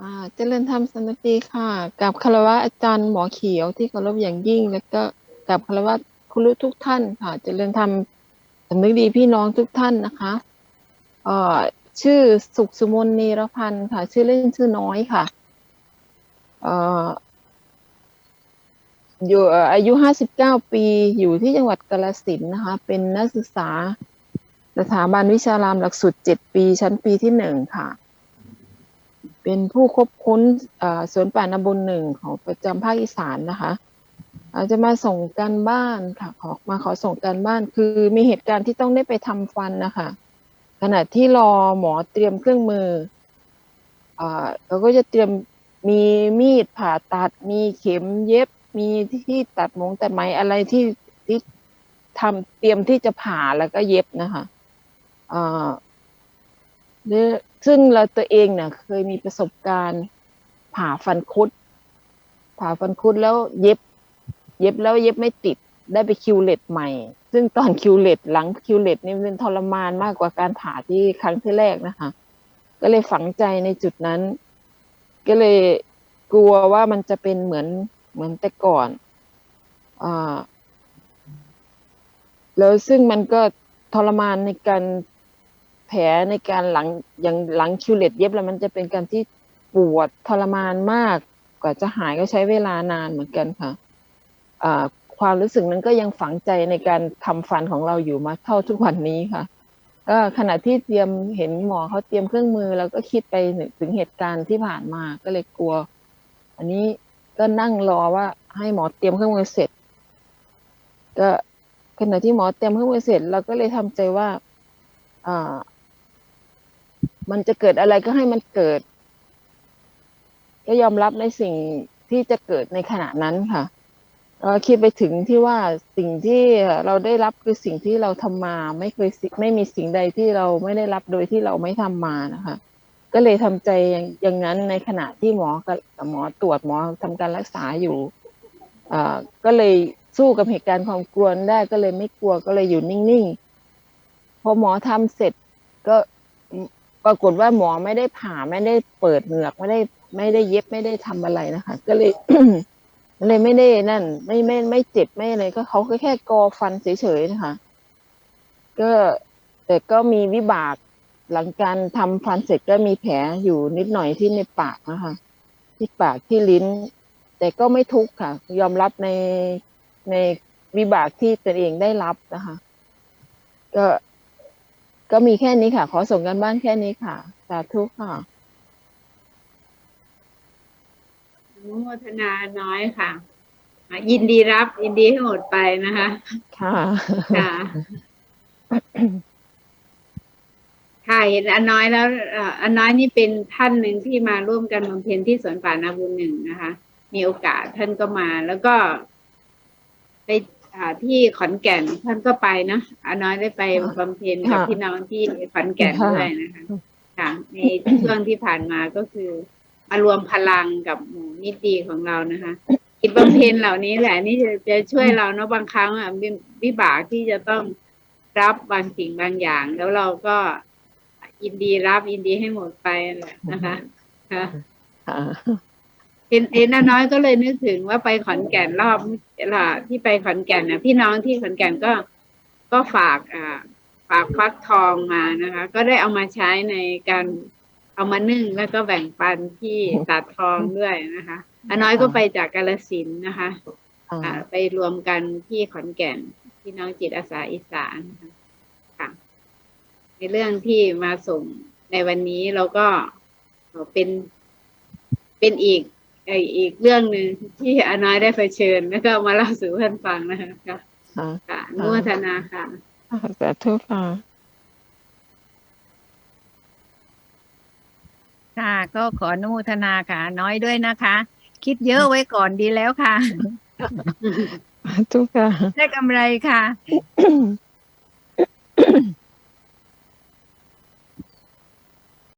อ่าเจริญธรรมสนติค่ะกับคารวะอาจารย์หมอเขียวที่เคารพอย่างยิ่ง แล้วก็กับคารวะคุณรู้ทุกท่านค่ะเจริญธรรมสำนึกดีพี่น้องทุกท่านนะคะเอ่อชื่อสุขสุมนนีรพันธ์ค่ะ ชื่อเล่นชื่อน้อยค่ะเอ่ออยู่อายุห้าสิบเก้าปีอยู่ที่จังหวัดกาฬสินนะคะ เป็นนักศึกษาสถาบันวิชารามหลักสูตรเจ็ดปี ชั้นปีที่หนึ่งค่ะ เป็นผู้คบค้นสวนป่านบุญหนึ่งของประจำภาคอีสานนะคะอาจจะมาส่งการบ้านค่ะขอมาขอส่งการบ้านคือมีเหตุการณ์ที่ต้องได้ไปทำฟันนะคะขณะที่รอหมอเตรียมเครื่องมืออ่าเขาก็จะเตรียมมีมีดผ่าตัด มีเข็มเย็บ มีที่ตัดหมงตัดไหมอะไรที่ที่ทำเตรียมที่จะผ่าแล้วก็เย็บนะคะอ่า หรือซึ่งเราตัวเองเนี่ยเคยมีประสบการณ์ผ่าฟันคุด ผ่าฟันคุดแล้วเย็บ เย็บแล้วเย็บไม่ติดได้ไปคิวเลตใหม่ ซึ่งตอนคิวเลตหลังคิวเลตนี่มันทรมานมากกว่าการผ่าที่ครั้งที่แรกนะคะ ก็เลยฝังใจในจุดนั้น ก็เลยกลัวว่ามันจะเป็นเหมือนเหมือนแต่ก่อนอ่าแล้วซึ่งมันก็ทรมานในการ แผลในการหลังอย่างหลังคิวเลตเย็บแล้วมันจะเป็นการที่ปวดทรมานมาก กว่าจะหายก็ใช้เวลานานเหมือนกันค่ะความรู้สึกนั้นก็ยังฝังใจในการทำฟันของเราอยู่มาเท่าทุกวันนี้ค่ะ ก็ขณะที่เตรียมเห็นหมอเขาเตรียมเครื่องมือแล้วก็คิดไปถึงเหตุการณ์ที่ผ่านมาก็เลยกลัว อันนี้ก็นั่งรอว่าให้หมอเตรียมเครื่องมือเสร็จ ก็ขณะที่หมอเตรียมเครื่องมือเสร็จ เราก็เลยทำใจว่าอ่า มันจะเกิดอะไรก็ให้มันเกิด ก็ยอมรับในสิ่งที่จะเกิดในขณะนั้นค่ะก็คิดไปถึงที่ว่าสิ่งที่เราได้รับคือสิ่งที่เราทำมา ไม่เคยไม่มีสิ่งใดที่เราไม่ได้รับโดยที่เราไม่ทำมานะคะ ก็เลยทำใจอย่างนั้นในขณะที่หมอกับหมอตรวจหมอทำการรักษาอยู่อ่าก็เลยสู้กับเหตุการณ์ความกลัวได้ก็เลยไม่กลัวก็เลยอยู่นิ่งๆพอหมอทำเสร็จก็ ปรากฏว่าหมอไม่ได้ผ่าไม่ได้เปิดเหงือกไม่ได้ไม่ได้เย็บไม่ได้ทำอะไรนะคะ ก็เลยเลยไม่ได้นั่น ไม่ไม่ไม่เจ็บไม่อะไรก็เขาก็แค่กอฟันเฉยๆนะคะก็แต่ก็มีวิบากหลังการทำฟันเสร็จก็มีแผลอยู่นิดหน่อยที่ในปากนะคะที่ปากที่ลิ้น แต่ก็ไม่ทุกข์ค่ะ ยอมรับในในวิบากที่ตนเองได้รับนะคะ ก็ ก็มีแค่นี้ค่ะ ขอส่งกันบ้านแค่นี้ค่ะ สาธุค่ะอนุโมทนาน้อยค่ะอะยินดีรับยินดีให้หมดไปนะคะ ค่ะ ค่ะ ค่ะเห็นอันน้อยแล้วเอ่ออันน้อยนี่เป็นท่านหนึ่งที่มาร่วมกันบำเพ็ญที่สวนป่านาบุญหนึ่งนะคะ มีโอกาสท่านก็มาแล้วก็ไปอ่า ที่ขอนแก่นท่านก็ไปเนอะอันน้อยได้ไปบำเพ็ญกับค่ะพี่น้องที่ขอนแก่นค่ะด้วยนะคะค่ะในช่วงที่ผ่านมาก็คือมารวมพลังกับหมู่นิตีของเรานะคะกิจบำเพ็ญเหล่านี้แหละนี่จะจะช่วยเราเนาะบางครั้งอะวิวิบากที่จะต้องรับบางสิ่งบางอย่าง แล้วเราก็ยินดีรับยินดีให้หมดไปนั่นแหละนะคะค่ะค่ะ เห็นเห็นน้าน้อยก็เลยนึกถึงว่าไปขอนแก่นรอบล่ะที่ไปขอนแก่นนะพี่น้องที่ขอนแก่นก็ก็ฝากอ่าฝากฟักทองมานะคะ ก็ได้เอามาใช้ในการเอามานึ่งแล้วก็แบ่งปันที่ตัดทองด้วยนะคะอาน้อยก็ไปจากกาลสินธุ์นะคะอ่าอ่าไปรวมกันที่ขอนแก่นพี่น้องจิตอาสาอีสานนะคะค่ะ ในเรื่องที่มาส่งในวันนี้เราก็เป็นเป็นอีกเอ่ออีกเรื่องหนึ่งที่อาน้อยได้เผชิญแล้วก็มาเล่าสู่เพื่อนฟังนะคะค่ะค่ะค่ะอนุโมทนาค่ะสาธุค่ะค่ะ ก็ขออนุโมทนาค่ะ น้อยด้วยนะคะ คิดเยอะไว้ก่อนดีแล้วค่ะสาธุค่ะ ได้กำไรค่ะ